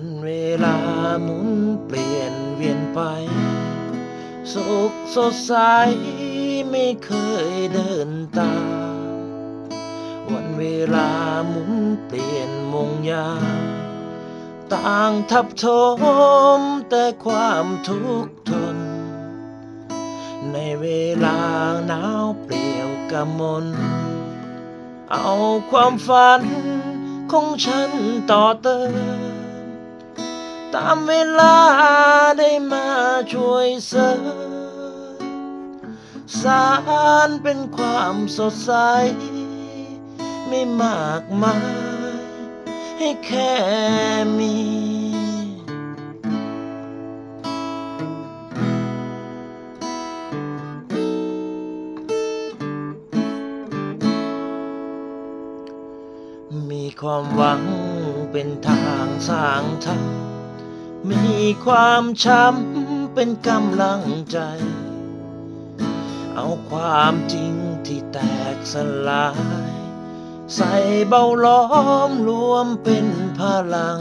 วันเวลาหมุนเปลี่ยนเวียนไป สุขสดใสไม่เคยเดินตาม วันเวลาหมุนเปลี่ยนมงยาต่างทับทมแต่ความทุกข์ทน ในเวลาหนาวเปลี่ยวกำมน เอาความฝันของฉันต่อเติม ตามเวลาได้มาช่วยเสริมสารเป็นความสดใส ไม่มากมาย ให้แค่มีมีความหวังเป็นทางสร้างทาง มีความช้ำเป็นกำลังใจ เอาความจริงที่แตกสลาย ใส่เบาล้อมรวมเป็นพลัง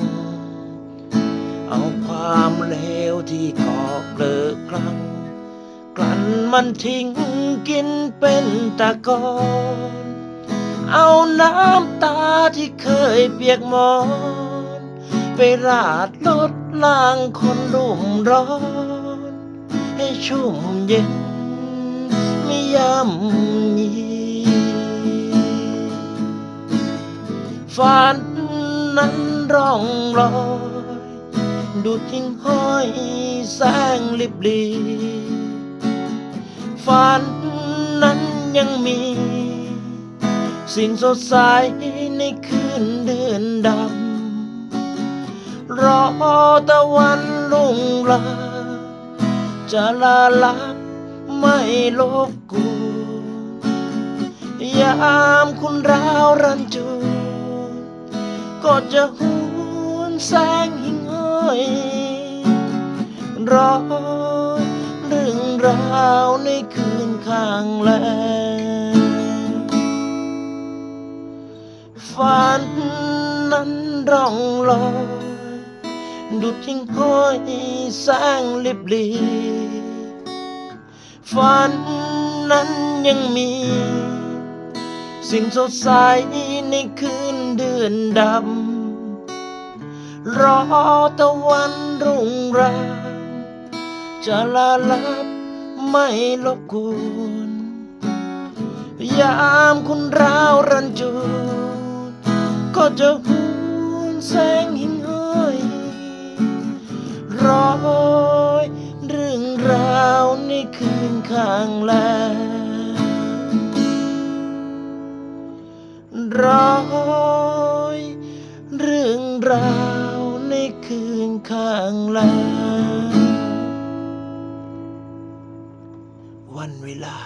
เอาความเลวที่ก่อเกลือกลังกลั่นมันทิ้งกินเป็นตะกอนเอาน้ำตาที่เคยเปียกหมอน ไปราดลดล้างคนรุ่มร้อน ให้ชุ่มเย็นไม่ย่ำยีฝันนั้นร่องรอยดูทิ้งห้อยแสงลิบลีฝันนั้นยังมี สิ่งสดใสในคืน รอตะวันลุ่งลา จะลาลับไม่ลบกูยามคุณราวรันจู ก็จะหวนแสงหิ่งห้อยรอเรื่องราวในคืนข้างแลฝันนั้นร่องลอย ดุดทิ้งห้อยแสงลิบลีฝันนั้นยังมี สิ่งสดใสในคืนเดือนดำ รอตะวันรุ่งรางจะลาลับไม่ลบกวนยามคุณราวรันจูก็จะหวนแสงหิ่งห้อย ร้อยเรื่องราวในคืนข้างแลงรอยเรื่องราวในคืนข้างแลงวันเวลา